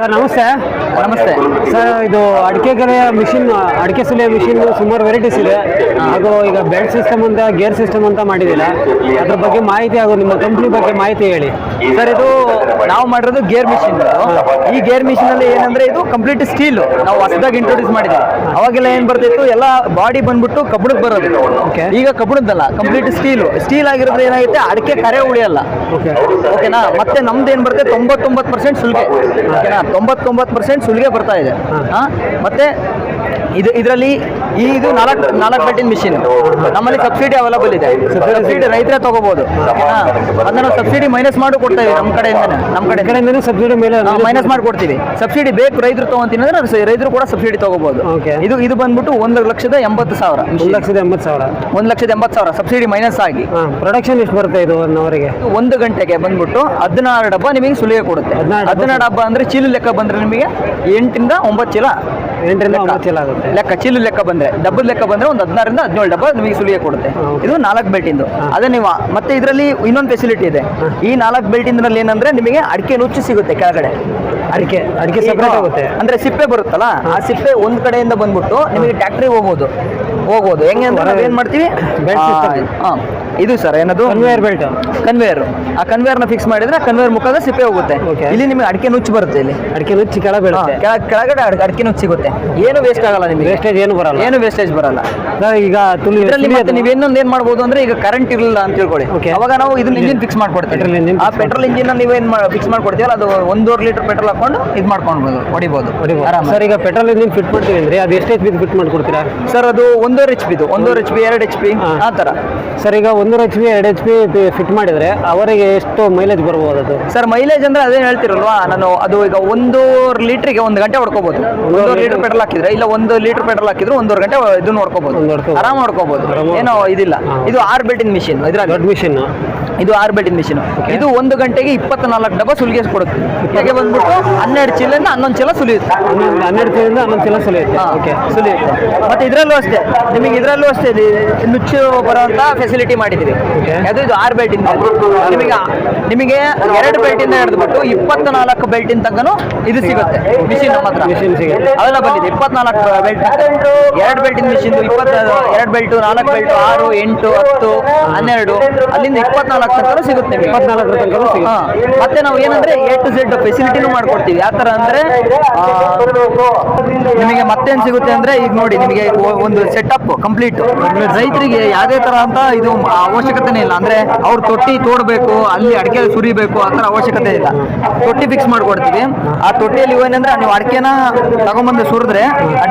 Sir ನಮಸ್ತೆ. ನಮಸ್ತೆ. Sir ಇದು ಅಡಿಕೆ ಗರೆಯ ಮಿಷಿನ್ ಅಡಿಕೆ ಸುಲಿಯ ಮಿಷಿನ್ ಸುಮಾರು ವೆರೈಟೀಸ್ ಇದೆ. ಹಾಗೂ ಈಗ ಬೆಲ್ಟ್ ಸಿಸ್ಟಮ್ ಅಂತ ಗೇರ್ ಸಿಸ್ಟಮ್ ಅಂತ ಮಾಡಿದ್ದೀರ ಅದ್ರ ಬಗ್ಗೆ ಮಾಹಿತಿ ಹಾಗೂ ನಿಮ್ಮ ಕಂಪ್ನಿ ಬಗ್ಗೆ ಮಾಹಿತಿ ಹೇಳಿ. ಸರ್ ಇದು ನಾವು ಮಾಡಿರೋದು ಗೇರ್ ಮಿಷಿನ್ ಈ ಗೇರ್ ಮಿಷಿನ್ ಅಲ್ಲಿ ಏನಂದ್ರೆ ಇದು ಕಂಪ್ಲೀಟ್ ಸ್ಟೀಲ್ ನಾವು ಹೊಸದಾಗಿ ಇಂಟ್ರೊಡ್ಯೂಸ್ ಮಾಡಿದ್ವಿ. ಅವಾಗೆಲ್ಲ ಏನ್ ಬರ್ತಿತ್ತು? ಎಲ್ಲ ಬಾಡಿ ಬಂದ್ಬಿಟ್ಟು ಕಬ್ಬಣಕ್ಕೆ ಬರೋದು. ಈಗ ಕಬ್ಬಣದ್ದಲ್ಲ ಕಂಪ್ಲೀಟ್ ಸ್ಟೀಲ್ ಸ್ಟೀಲ್ ಆಗಿರೋದ್ರೆ ಏನಾಗುತ್ತೆ? ಅಡಿಕೆ ಕರೆ ಉಳಿಯಲ್ಲ. ಓಕೆ ಓಕೆನಾ ಮತ್ತೆ ನಮ್ದು ಏನ್ ಬರುತ್ತೆ? ತೊಂಬತ್ತೊಂಬತ್ತು ಪರ್ಸೆಂಟ್ ಸುಲಿಗೆ. ಓಕೆನಾ ತೊಂಬತ್ತೊಂಬತ್ತು ಪರ್ಸೆಂಟ್ ಸುಲಿಗೆ ಬರ್ತಾ ಇದೆ. ಹಾ. ಮತ್ತೆ ಇದು ಇದರಲ್ಲಿ ಈ ಇದು ನಾಲ್ಕು ನಾಲ್ಕು ಬೆಟ್ಟಿನ ಮಿಷಿನ್ ನಮ್ಮಲ್ಲಿ ಸಬ್ಸಿಡಿ ಅವೈಲಬಲ್ ಇದೆ. ಸಬ್ಸಿಡಿ ರೈತರೇ ತಗೋಬಹುದು ಅದನ್ನ ಸಬ್ಸಿಡಿ ಮೈನಸ್ ಮಾಡಿ ಕೊಡ್ತಾ ನಮ್ಮ ಕಡೆಯಿಂದನೇ ನಮ್ಮ ಕಡೆ ಕಡೆಯಿಂದನೇ ಸಬ್ಸಿಡಿ ಮೇಲೆ ನಾವು ಮೈನಸ್ ಮಾಡಿ ಕೊಡ್ತೀವಿ. ಸಬ್ಸಿಡಿ ಬೇಕು ರೈತರು ತಗೊಂತೀನಿ ಅಂದ್ರೆ ರೈತರು ಕೂಡ ಸಬ್ಸಿಡಿ ತಗೋಬಹುದು. ಇದು ಇದು ಬಂದ್ಬಿಟ್ಟು ಒಂದು ಲಕ್ಷದ ಎಂಬತ್ತು ಸಾವಿರ ಒಂದು ಲಕ್ಷದ ಎಂಬತ್ತು ಸಾವಿರ. ಒಂದು ಲಕ್ಷದ ಎಂಬತ್ತು ಸಾವಿರ ಸಬ್ಸಿಡಿ ಮೈನಸ್ ಆಗಿ. ಪ್ರೊಡಕ್ಷನ್ ಎಷ್ಟು ಬರುತ್ತೆ ಇದು ಒನ್ ಅವರಿಗೆ ಒಂದು ಗಂಟೆಗೆ ಬಂದ್ಬಿಟ್ಟು ಹದಿನಾರು ಡಬ್ಬ ನಿಮಗೆ ಸುಲಿಗೆ ಕೊಡುತ್ತೆ. ಹದಿನಾರು ಡಬ್ಬ? ಅಂದ್ರೆ ಚೀಲ ಲೆಕ್ಕ ಬಂದ್ರೆ ನಿಮಗೆ ಎಂಟರಿಂದ ಒಂಬತ್ತು ಚೀಲ ಎಂಟರಿಂದ. ಒಂಬತ್ತು ಚೀಲ ಆಗುತ್ತೆ. ಲೆಕ್ಕ ಚೀಲು ಲೆಕ್ಕ ಬಂದ್ರೆ ಡಬ್ಬದ ಲೆಕ್ಕ ಬಂದ್ರೆ ಒಂದು ಹದಿನಾರರಿಂದ ಹದಿನೇಳು ಡಬ್ಬ ನಿಮಗೆ ಸುಲಿಗೆ ಕೊಡುತ್ತೆ. ಇದು ನಾಲ್ಕು ಬೆಲ್ಟಿಂದು ಅದೇ ನೀವು ಮತ್ತೆ ಇದರಲ್ಲಿ ಇನ್ನೊಂದು ಫೆಸಿಲಿಟಿ ಇದೆ. ಈ ನಾಲ್ಕು ಬೆಲ್ಟಿಂದ್ರಲ್ಲಿ ಏನಂದ್ರೆ ನಿಮಗೆ ಅಡಿಕೆ ನುಚ್ಚು ಸಿಗುತ್ತೆ ಕೆಳಗಡೆ. ಅಡಿಕೆ ಅಡಿಕೆ ಸಪ್ರೇಟ್ ಆಗುತ್ತೆ. ಅಂದ್ರೆ ಸಿಪ್ಪೆ ಬರುತ್ತಲ್ಲ ಆ ಸಿಪ್ಪೆ ಒಂದ್ ಕಡೆಯಿಂದ ಬಂದ್ಬಿಟ್ಟು ನಿಮಗೆ ಟ್ಯಾಕ್ಟ್ರಿ ಹೋಗ್ಬೋದು. ಹೋಗ್ಬೋದು. ಹೆಂಗೆ ಅಂದ್ರೆ ನಾವೇನ್ ಮಾಡ್ತೀವಿ? ಇದು ಸರ್ ಏನದು? ಕನ್ವೇಯರ್ ಬೆಲ್ಟ್ ಕನ್ವೇಯರ್ ಆ ಕನ್ವೇಯರ್ನ ಫಿಕ್ಸ್ ಮಾಡಿದ್ರೆ ಕನ್ವೇಯರ್ ಮುಖದ ಸಿಪ್ಪೆ ಹೋಗುತ್ತೆ. ಇಲ್ಲಿ ನಿಮಗೆ ಅಡಿಕೆ ನುಚ್ಚು ಬರುತ್ತೆ ಇಲ್ಲಿ. ಅಡಿಕೆ ನುಚ್ಚಿ ಕೆಳ ಬೀಳುತ್ತೆ. ಕೆಳ- ಕೆಳಗಡೆ ಅಡಿಕೆ ನುಚ್ಚು ಸಿಗುತ್ತೆ. ಏನು ವೇಸ್ಟ್ ಆಗಲ್ಲ ನಿಮಗೆ. ವೇಸ್ಟೇಜ್ ಏನು ಬರಲ್ಲ. ಏನು ವೇಸ್ಟೇಜ್ ಬರಲ್ಲ. ಈಗ ಮತ್ತೆ ನೀವು ಇನ್ನೊಂದು ಏನ್ ಮಾಡ್ಬೋದು ಅಂದ್ರೆ ಈಗ ಕರೆಂಟ್ ಇರಲಿಲ್ಲ ಅಂತ ತಿಳ್ಕೊಳ್ಳಿ. ಅವಾಗ ನಾವು ಇದನ್ನ ಇಂಜಿನ್ ಫಿಕ್ಸ್ ಮಾಡ್ಕೊಡ್ತೀವಿ. ಆ ಪೆಟ್ರೋಲ್ ಇಂಜಿನ್ ನೀವೇನ್ ಫಿಕ್ಸ್ ಮಾಡ್ಕೊಡ್ತೀವಲ್ಲ ಅದು ಒಂದೂವರೆ ಲೀಟರ್ ಪೆಟ್ರೋಲ್ ಹಾಕೊಂಡು ಇದು ಮಾಡ್ಕೊಳ್ಬೋದು ಹೊಡಿಬಹುದು ಸರ್ ಈಗ ಪೆಟ್ರೋಲ್ ಇಂಜಿನ್ ಫಿಟ್ ಮಾಡ್ತೀವಿ ಅಂದ್ರೆ ಅದು ಎಷ್ಟು ಎಚ್ ಪಿ ಫಿಟ್ ಮಾಡ್ಕೊಡ್ತೀರಾ? ಸರ್ ಅದು ಒಂದೂವರೆ ಎಚ್ ಪಿದು ಒಂದೂವರೆ ಎಚ್ ಪಿ ಎರಡು ಎಚ್ ಪಿ. ಆ ತರ. ಸರ್ ಈಗ ಒಂದೂವರೆ ಎಚ್ ಪಿ ಎರಡು ಎಚ್ ಪಿ ಫಿಟ್ ಮಾಡಿದ್ರೆ ಅವರಿಗೆ ಎಷ್ಟು ಮೈಲೇಜ್ ಬರ್ಬೋದು ಅದು? ಸರ್ ಮೈಲೇಜ್ ಅಂದ್ರೆ ಅದೇನು ಹೇಳ್ತಿರಲ್ವಾ? ನಾನು ಅದು ಈಗ ಒಂದು ಲೀಟ್ರಿಗೆ ಒಂದು ಗಂಟೆ ಹೊಡ್ಕೋಬಹುದು ಒಂದೂವರೆ ಲೀಟರ್. ಪೆಟ್ರೋಲ್ ಹಾಕಿದ್ರೆ ಇಲ್ಲ ಒಂದು ಲೀಟರ್ ಪೆಟ್ರೋಲ್ ಹಾಕಿದ್ರೆ ಒಂದೂವರೆ ಗಂಟೆ ಇದನ್ನ ಹೊಡ್ಕೋಬಹುದು ಆರಾಮ್ ಹೊಡ್ಕೋಬಹುದು ಏನೋ ಇದಿಲ್ಲ. ಇದು ಆರ್ ಬೆಲ್ಟಿನ ಮಿಷಿನ್ ಇದ್ರಲ್ಲಿ. ದೊಡ್ಡ ಮಿಷಿನ್ ಇದು ಆರ್ ಬೆಲ್ಟಿನ ಮಿಷಿನ್ ಇದು ಒಂದು ಗಂಟೆಗೆ ಇಪ್ಪತ್ನಾಲ್ಕು ಡಬ್ಬ ಸುಲಿಗೆ ಕೊಡುತ್ತೆ ಹೇಗೆ ಬಂದ್ಬಿಟ್ಟು ಹನ್ನೆರಡು ಚೀಲದಿಂದ ಹನ್ನೊಂದು ಚೀಲ ಸುಲಿಯುತ್ತೆ. ಹನ್ನೆರಡು ಚೀಲದಿಂದ ಹನ್ನೊಂದು ಚೀಲ ಸುಲಿಯುತ್ತೆ. ಓಕೆ ಸುಲಿಯುತ್ತೆ. ಮತ್ತೆ ಇದರಲ್ಲೂ ಅಷ್ಟೇ. ನಿಮಗೆ ಇದರಲ್ಲೂ ಅಷ್ಟೇ. ಇದು ನುಚ್ಚು ಬರುವಂತ ಫೆಸಿಲಿಟಿ ಮಾಡಿದ್ದೀವಿ. ಅದು ಇದು ಆರು ಬೆಲ್ಟಿಂದ ನಿಮಗೆ ನಿಮಗೆ ಎರಡು ಬೆಲ್ಟಿಂದ ಹಿಡಿದ್ಬಿಟ್ಟು ಇಪ್ಪತ್ನಾಲ್ಕು ಬೆಲ್ಟಿನ ತನಕನೂ ಇದು ಸಿಗುತ್ತೆ ಮಿಷಿನ್ ನಮ್ಮ ಹತ್ರ. Machine ಸಿಗುತ್ತೆ. ಅವೆಲ್ಲ ಬಂದಿದೆ ಇಪ್ಪತ್ನಾಲ್ಕು ಬೆಲ್ಟ್ ಎರಡು ಬೆಲ್ಟಿನ ಮಿಷಿನ್ ಇಪ್ಪತ್ತ ಎರಡು ಬೆಲ್ಟು ನಾಲ್ಕು ಬೆಲ್ಟು ಆರು ಎಂಟು ಹತ್ತು ಹನ್ನೆರಡು. ಅಲ್ಲಿಂದ ಇಪ್ಪತ್ನಾಲ್ಕು ತನಕ ಸಿಗುತ್ತೆ ಇಪ್ಪತ್ನಾಲ್ಕು ತನಕ ಸಿಗುತ್ತೆ. ಮತ್ತೆ ನಾವು ಏನಂದ್ರೆ ಎ ಟು ಝೆಡ್ ಫೆಸಿಲಿಟಿನೂ ಮಾಡ್ಕೊಡ್ತೀವಿ. ಯಾವ ತರ ಅಂದ್ರೆ ನಿಮಗೆ ಮತ್ತೇನ್ ಸಿಗುತ್ತೆ ಅಂದ್ರೆ ಈಗ ನೋಡಿ ನಿಮಗೆ ಒಂದು ಸೆಟಪ್ ಕಂಪ್ಲೀಟ್ ರೈತರಿಗೆ ಯಾವುದೇ ತರ ಅಂತ ಇದು ಅವಶ್ಯಕತೆನೇ ಇಲ್ಲ. ಅಂದ್ರೆ ಅವ್ರು ತೊಟ್ಟಿ ತೋಡಬೇಕು ಅಲ್ಲಿ ಅಡಿಕೆ ಸುರಿಬೇಕು ಆ ಥರ ಅವಶ್ಯಕತೆ ಇಲ್ಲ. ತೊಟ್ಟಿ ಫಿಕ್ಸ್ ಮಾಡ್ಕೊಡ್ತೀವಿ. ಆ ತೊಟ್ಟಿಯಲ್ಲಿ ಏನಂದ್ರೆ ನೀವು ಅಡಿಕೆನ ತಗೊಂಬಂದು ಸುರಿದ್ರೆ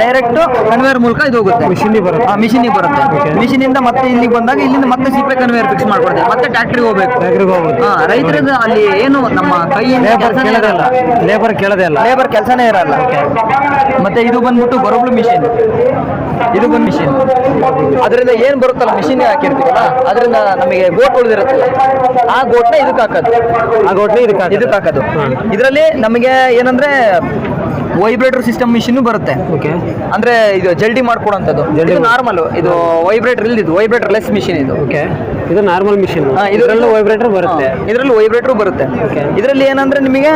ಡೈರೆಕ್ಟ್ ಕನ್ವೇರ್ ಮೂಲಕ ಇದು ಹೋಗುತ್ತೆ. ಮಿಷಿನಿಗೆ ಬರುತ್ತೆ. ಮಿಷಿನಿಗೆ ಬರುತ್ತೆ. ಮಿಷಿನಿಂದ ಇಂದ ಮತ್ತೆ ಇಲ್ಲಿಗೆ ಬಂದಾಗ ಇಲ್ಲಿಂದ ಮತ್ತೆ ಸಿಪ್ಪೆ ಕನ್ವೇರ್ ಫಿಕ್ಸ್ ಮಾಡ್ಕೊಡ್ತೀವಿ. ಮತ್ತೆ ಟ್ಯಾಕ್ಟ್ರಿಗೆ ಹೋಗ್ಬೇಕು. ಹಾ ಅಲ್ಲಿ ಏನು ನಮ್ಮ ಕೈಯಿಂದ ಕೆಲ್ಸನೇ ಕೇಳೋದೇ ಇರಲ್ಲ. ಲೇಬರ್ ಕೇಳೋದೇ ಇಲ್ಲ. ಲೇಬರ್ ಕೆಲಸನೇ ಇರಲ್ಲ. ಮತ್ತೆ ಇದು ಬಂದ್ಬಿಟ್ಟು ಬರೋಬ್ಳು ಮಿಷಿನ್ ಇದು ಬಂದು ಮಿಷಿನ್ ಅದರಿಂದ ಏನ್ ಬರುತ್ತಲ್ಲ ಮಿಷಿನ್ ಹಾಕಿರ್ತೀವಲ್ಲ ಅದರಿಂದ ನಮಗೆ ಗೋಟ್ ಉಳಿದಿರುತ್ತಲ್ಲ. ಆ ಗೋಟ್ನ ಇದಕ್ಕೆ ಹಾಕೋದು. ಆ ಗೋಟ್ನ ಇದಕ್ಕೆ. ಇದಕ್ಕೆ ಹಾಕೋದು. ಇದರಲ್ಲಿ ನಮಗೆ ಏನಂದ್ರೆ ವೈಬ್ರೇಟರ್ ಸಿಸ್ಟಮ್ ಮಿಷಿನ್ ಬರುತ್ತೆ. ಓಕೆ. ಅಂದ್ರೆ ಇದು ಜಲ್ದಿ ಮಾಡ್ಕೊಡೋಂಥದ್ದು. ಇದು ನಾರ್ಮಲ್ ಇದು ವೈಬ್ರೇಟರ್ ಇದು ವೈಬ್ರೇಟರ್ ಲೆಸ್ ಮಿಷಿನ್ ಇದು. ಓಕೆ. ಇದು ನಾರ್ಮಲ್ ಮಿಷಿನ್ ಇದರಲ್ಲೂ ವೈಬ್ರೇಟರ್ ಬರುತ್ತೆ. ಇದರಲ್ಲಿ ವೈಬ್ರೇಟರ್ ಬರುತ್ತೆ. ಇದರಲ್ಲಿ ಏನಂದ್ರೆ ನಿಮಗೆ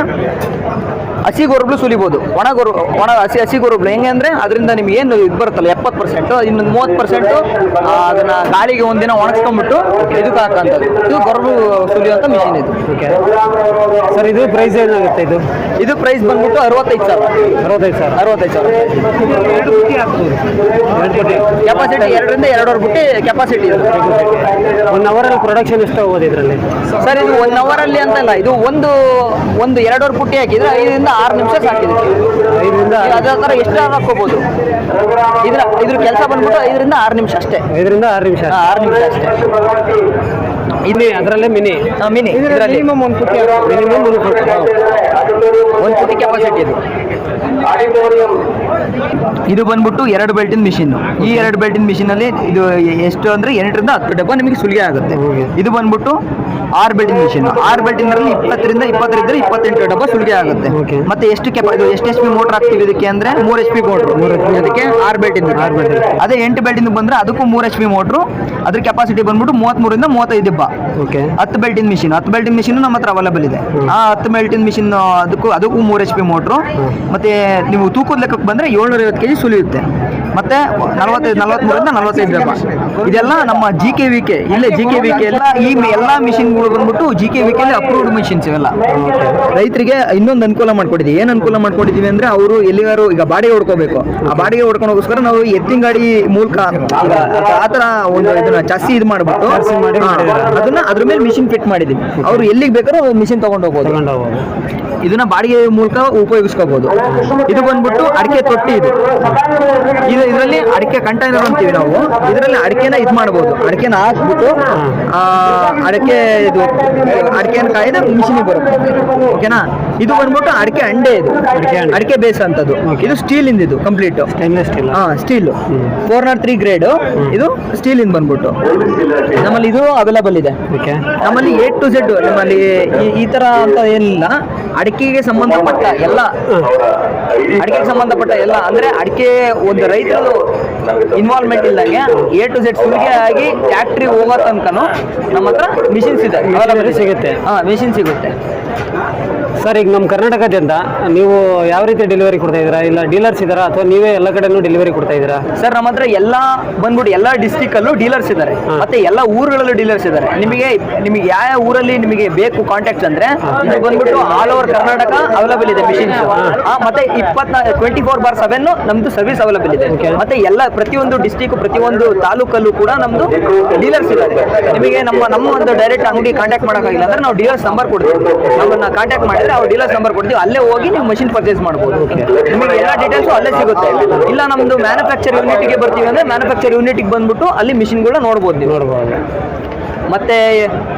ಹಸಿ ಗೊರಬ್ಲು ಸುಲಿಬೋದು. ಒಣ ಗೊರ ಒಣ ಹಸಿ ಹಸಿ ಗೊರಬ್ಲು ಹೆಂಗೆ ಅಂದ್ರೆ ಅದರಿಂದ ನಿಮ್ಗೆ ಏನು ಇದು ಬರುತ್ತಲ್ಲ ಎಪ್ಪತ್ತು ಪರ್ಸೆಂಟ್ ಇನ್ನೊಂದು ಮೂವತ್ತು ಪರ್ಸೆಂಟ್ ಅದನ್ನ ಗಾಳಿಗೆ ಒಂದಿನ ಒಣಗಿಸ್ಕೊಂಡ್ಬಿಟ್ಟು ಇದಕ್ಕೆ ಹಾಕಂಥದ್ದು ಇದು ಗೊರಬು ಸುಲಿಯುವಂಥ ಮಿಷಿನ್ ಇದು. ಓಕೆ ಸರ್ ಇದು ಪ್ರೈಸ್ ಏನಾಗುತ್ತೆ ಇದು? ಇದು ಪ್ರೈಸ್ ಬಂದ್ಬಿಟ್ಟು ಅರವತ್ತೈದು ಸಾವಿರ. ಅರವತ್ತೈದು ಸಾವಿರ. ಅರವತ್ತೈದು ಸಾವಿರ. ಎರಡು ಎರಡು ಕೆಪಾಸಿಟಿ ಎರಡರಿಂದ ಎರಡೂವರೆ ಬುಟ್ಟಿ ಕೆಪಾಸಿಟಿ ಇದೆ. ಒನ್ ಅವರಲ್ಲಿ ಪ್ರೊಡಕ್ಷನ್ ಎಷ್ಟು ಹೋಗೋದು ಇದರಲ್ಲಿ? ಸರ್ ಇದು ಒನ್ ಅವರಲ್ಲಿ ಅಂತಲ್ಲ ಇದು ಒಂದು ಒಂದು ಎರಡೂವರೆ ಪುಟ್ಟಿ ಹಾಕಿದ್ರೆ ಐದರಿಂದ ಆರು ನಿಮಿಷ ಸಾಕಿದೆ. ಅದೇ ಥರ ಎಷ್ಟು ಹಾಕೋಬಹುದು ಇದ್ರ ಇದ್ರ ಕೆಲಸ ಬಂದ್ಬಿಟ್ಟು ಐದರಿಂದ ಆರು ನಿಮಿಷ ಅಷ್ಟೇ. ಐದರಿಂದ ಆರು ನಿಮಿಷ. ಆರು ನಿಮಿಷ ಅಷ್ಟೇ. ಇಲ್ಲಿ ಅದರಲ್ಲೇ ಮಿನಿ. ಮಿನಿ. ಇದರಲ್ಲಿ ಮಿನಿಮಮ್ ಒಂದು ಪುಟ್ಟಿ ಮಿನಿಮಮ್ ಒಂದು ಪುಟ್ಟಿ ಒಂದು ಪುಟಿ ಕೆಪಾಸಿಟಿ ಇದು ಇದು ಬಂದ್ಬಿಟ್ಟು ಎರಡು ಬೆಲ್ಟಿನ ಮಿಷಿನ್ ಈ ಎರಡು ಬೆಲ್ಟಿನ ಮಿಷಿನ್ ಅಲ್ಲಿ ಇದು ಎಷ್ಟು ಅಂದ್ರೆ ಎಂಟರಿಂದ ಹತ್ತು ಡಬ್ಬ ನಿಮಗೆ ಸುಲಿಗೆ ಆಗುತ್ತೆ. ಇದು ಬಂದ್ಬಿಟ್ಟು ಆರು ಬೆಲ್ಟಿನ ಮಿಷಿನ್ ಆರು ಬೆಲ್ಟಿನಲ್ಲಿ ಇಪ್ಪತ್ತರಿಂದ ಇಪ್ಪತ್ತರಿಂದ ಇಪ್ಪತ್ತೆಂಟು ಡಬ್ಬ ಸುಲಿಗೆ ಆಗುತ್ತೆ. ಮತ್ತೆ ಎಷ್ಟು ಕೆಪ ಇದು ಎಷ್ಟು ಎಚ್ ಪಿ ಮೋಟರ್ ಹಾಕ್ತೀವಿ ಇದಕ್ಕೆ ಅಂದ್ರೆ ಮೂರ್ ಎಚ್ ಪಿ ಮೋಟ್ರು. ಅದಕ್ಕೆ ಆರು ಬೆಲ್ಟಿಂದ ಆರು ಬೆಲ್ಟಿಂದ. ಅದೇ ಎಂಟು ಬೆಲ್ಟಿಂದ ಬಂದ್ರೆ ಅದಕ್ಕೂ ಮೂರ್ ಎಚ್ ಪಿ ಮೋಟ್ರು ಅದ್ರ ಕೆಪಾಸಿಟಿ ಬಂದ್ಬಿಟ್ಟು ಮೂವತ್ಮೂರಿಂದ ಮೂವತ್ತೈದು ಡಬ್ಬ. ಓಕೆ. ಹತ್ತು ಬೆಲ್ಟಿನ ಮಿಷಿನ್ ಹತ್ತು ಬೆಲ್ಟಿನ ಮಿಷಿನ್ ನಮ್ಮ ಹತ್ರ ಅವೈಲೇಬಲ್ ಇದೆ. ಆ ಹತ್ತು ಬೆಲ್ಟಿನ ಮಿಷಿನ್ ಅದಕ್ಕೂ ಅದಕ್ಕೂ ಮೂರು ಎಚ್ ಪಿ ಮೋಟ್ರು ಮತ್ತೆ ನೀವು ತೂಕದ ಲೆಕ್ಕಕ್ಕೆ ಬಂದ್ರೆ ಏಳ್ನೂರ ಐವತ್ತು ಕೆಜಿ ಸುಲಿಯುತ್ತೆ. ಮತ್ತೆ ನಲವತ್ತೈದು ನಲವತ್ಮೂರಿಂದ ನಲವತ್ತೈದು ರೂಪಾಯಿ ಇದೆಲ್ಲ ನಮ್ಮ ಜಿ ಕೆ ವಿ ಕೆ ಇಲ್ಲೇ ಜಿ ಕೆ ವಿ ಕೆ ಎಲ್ಲ ಈ ಎಲ್ಲ ಮಿಷಿನ್ಗಳು ಬಂದ್ಬಿಟ್ಟು G K V K approved machines ಇವೆಲ್ಲ. ರೈತರಿಗೆ ಇನ್ನೊಂದು ಅನುಕೂಲ ಮಾಡ್ಕೊಟ್ಟಿದ್ದೀವಿ. ಏನು ಅನುಕೂಲ ಮಾಡ್ಕೊಂಡಿದ್ದೀವಿ ಅಂದ್ರೆ ಅವರು ಎಲ್ಲಿಗಾರು ಈಗ ಬಾಡಿಗೆ ಹೊಡ್ಕೋಬೇಕು. ಆ ಬಾಡಿಗೆ ಹೊಡ್ಕೊಂಡು ಹೋಗೋಸ್ಕರ ನಾವು ಎತ್ತಿನ ಗಾಡಿ ಮೂಲಕ ಆ ಥರ ಒಂದು ಇದನ್ನ ಜಾಸ್ತಿ ಇದು ಮಾಡಿಬಿಟ್ಟು ಅದನ್ನ ಅದ್ರ ಮೇಲೆ ಮಿಷಿನ್ ಫಿಟ್ ಮಾಡಿದ್ದೀವಿ. ಅವರು ಎಲ್ಲಿಗೆ ಬೇಕಾದ್ರೂ ಮಿಷಿನ್ ತೊಗೊಂಡು ಹೋಗ್ಬೋದು. ತಗೊಂಡು ಹೋಗ್ಬೋದು ಇದನ್ನ ಬಾಡಿಗೆ ಮೂಲಕ ಉಪಯೋಗಿಸ್ಕೋಬಹುದು ಇದು ಬಂದ್ಬಿಟ್ಟು ಅಡಿಕೆ ತೊಟ್ಟಿ ಇದು. ಇದು ಇದರಲ್ಲಿ ಅಡಿಕೆ ಕಂಟೈನರ್ ಅಂತೀವಿ ನಾವು. ಇದರಲ್ಲಿ ಅಡಿಕೆನ ಇದು ಮಾಡ್ಬೋದು. ಅಡಿಕೆನ ಹಾಕ್ಬಿಟ್ಟು ಅಡಿಕೆ ಇದು, ಅಡಿಕೆನ ಕಾಯ್ದ ಮಿಷಿನಿಗೆ ಬರುತ್ತೆ. ಓಕೆನಾ? ಇದು ಬಂದ್ಬಿಟ್ಟು ಅಡಿಕೆ ಅಂಡೆ ಇದು. ಅಡಿಕೆ ಅಂಡೆ. ಅಡಿಕೆ ಬೇಸ್ ಅಂತದ್ದು. ಇದು ಸ್ಟೀಲ್ ಇಂದ ಇದು ಕಂಪ್ಲೀಟ್ ಸ್ಟೈನ್ಲೆಸ್ ಸ್ಟೀಲ್ ಹಾ steel four not three grade ಇದು ಸ್ಟೀಲ್ ಇಂದ ಬಂದ್ಬಿಟ್ಟು. ನಮ್ಮಲ್ಲಿ ಇದು ಅವೈಲಬಲ್ ಇದೆ. ನಮ್ಮಲ್ಲಿ ಎ ಟು ಝೆಡ್ ನಮ್ಮಲ್ಲಿ ಈ- ತರ ಅಂತ ಏನಿಲ್ಲ. ಅಡಿಕೆಗೆ ಸಂಬಂಧಪಟ್ಟ ಎಲ್ಲ. ಅಡಿಕೆಗೆ ಸಂಬಂಧಪಟ್ಟ ಎಲ್ಲ. ಅಂದ್ರೆ ಅಡಿಕೆ ಒಂದು ರೈತರು ಇನ್ವಾಲ್ವ್ಮೆಂಟ್ ಇಲ್ದಂಗೆ ಎ ಟು ಝೆಡ್ ಸುಲಿಗೆ ಆಗಿ ಫ್ಯಾಕ್ಟ್ರಿ ಹೋಗೋ ತನಕನು ನಮ್ಮ ಹತ್ರ ಮಿಷಿನ್ಸ್ ಇದೆ. ಸಿಗುತ್ತೆ. ಹಾ ಮಿಷಿನ್ ಸಿಗುತ್ತೆ. ಸರ್ ಈಗ ನಮ್ಮ ಕರ್ನಾಟಕದಿಂದ ನೀವು ಯಾವ ರೀತಿ ಡೆಲಿವರಿ ಕೊಡ್ತಾ ಇದ್ದೀರಾ? ಇಲ್ಲ ಡೀಲರ್ಸ್ ಇದ್ದಾರಾ? ಅಥವಾ ನೀವೇ ಎಲ್ಲ ಕಡೆನೂ ಡೆಲಿವರಿ ಕೊಡ್ತಾ ಇದ್ದೀರಾ? ಸರ್ ನಮ್ಮ ಹತ್ರ ಎಲ್ಲ ಬಂದ್ಬಿಟ್ಟು ಎಲ್ಲ ಡಿಸ್ಟಿಕ್ ಅಲ್ಲೂ ಡೀಲರ್ಸ್ ಇದ್ದಾರೆ. ಮತ್ತೆ ಎಲ್ಲ ಊರುಗಳಲ್ಲೂ ಡೀಲರ್ಸ್ ಇದ್ದಾರೆ. ನಿಮಗೆ ನಿಮಗೆ ಯಾವ ಯಾವ ಊರಲ್ಲಿ ನಿಮಗೆ ಬೇಕು ಕಾಂಟ್ಯಾಕ್ಟ್ಸ್ ಅಂದ್ರೆ ಇದು ಬಂದ್ಬಿಟ್ಟು ಆಲ್ ಓವರ್ ಕರ್ನಾಟಕ ಅವೈಲಬಲ್ ಇದೆ ಮಿಷಿನ್ ಮತ್ತೆ ಇಪ್ಪತ್ನಾ ಟ್ವೆಂಟಿ ಫೋರ್ ಬಾರ್ ಸೆವೆನ್ ನಮ್ದು ಸರ್ವಿಸ್ ಅವೈಲಬಲ್ ಇದೆ. ಮತ್ತೆ ಎಲ್ಲ ಪ್ರತಿಯೊಂದು ಡಿಸ್ಟಿಕ್ ಪ್ರತಿಯೊಂದು ತಾಲೂಕಲ್ಲೂ ಕೂಡ ನಮ್ದು ಡೀಲರ್ಸ್ ಇದ್ದಾರೆ. ನಿಮಗೆ ನಮ್ಮ ನಮ್ಮ ಒಂದು ಡೈರೆಕ್ಟ್ ಅಂಗಡಿ ಕಾಂಟ್ಯಾಕ್ಟ್ ಮಾಡೋಕ್ಕಾಗಿಲ್ಲ ಅಂದ್ರೆ ನಾವು ಡೀಲರ್ಸ್ ನಂಬರ್ ಕೊಡ್ತೀವಿ. ನಮ್ಮನ್ನ ಕಾಂಟ್ಯಾಕ್ಟ್ ಮಾಡಿದ್ರೆ ಅವ್ರು ಡೀಲರ್ಸ್ ನಂಬರ್ ಕೊಡ್ತೀವಿ. ಅಲ್ಲೇ ಹೋಗಿ ನೀವು ಮಷಿನ್ ಪರ್ಚೇಸ್ ಮಾಡ್ಬೋದು. ನಿಮಗೆ ಎಲ್ಲ ಡೀಟೇಲ್ಸು ಅಲ್ಲೇ ಸಿಗುತ್ತೆ. ಇಲ್ಲ ನಮ್ದು ಮ್ಯಾನುಫ್ಯಾಕ್ಚರ್ ಯೂನಿಟಿಗೆ ಬರ್ತೀವಿ ಅಂದ್ರೆ ಮ್ಯಾನುಫ್ಯಾಕ್ಚರ್ ಯೂನಿಟಿಗೆ ಬಂದ್ಬಿಟ್ಟು ಅಲ್ಲಿ ಮಿಷಿನ್ಗಳನ್ನ ನೋಡ್ಬೋದು ನೀವು. ನೋಡ್ಬೋದು. ಮತ್ತೆ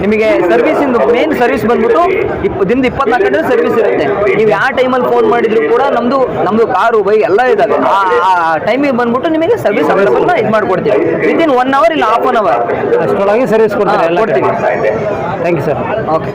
ನಿಮಗೆ ಸರ್ವಿಸ್ ಇಂದು ಮೇನ್ ಸರ್ವಿಸ್ ಬಂದ್ಬಿಟ್ಟು ಇಪ್ಪ ದಿನದ ಇಪ್ಪತ್ನಾಲ್ಕು ಗಂಟೆ ಸರ್ವಿಸ್ ಇರುತ್ತೆ. ನೀವು ಯಾವ ಟೈಮಲ್ಲಿ ಫೋನ್ ಮಾಡಿದ್ರು ಕೂಡ ನಮ್ದು ನಮ್ದು ಕಾರು ಬೈಕ್ ಎಲ್ಲ ಇದ್ದಾವೆ ಆ ಟೈಮಿಗೆ ಬಂದ್ಬಿಟ್ಟು ನಿಮಗೆ ಸರ್ವಿಸ್ ಅವೈಲೇಬಲ್ ಇದು ಮಾಡ್ಕೊಡ್ತೀವಿ. ವಿತಿನ್ ಒನ್ ಅವರ್ ಇಲ್ಲ ಹಾಫ್ ಅನ್ ಅವರ್ ಅಷ್ಟರೊಳಗೆ ಸರ್ವಿಸ್ ಕೊಡ್ತೀವಿ ಕೊಡ್ತೀವಿ. Thank you sir okay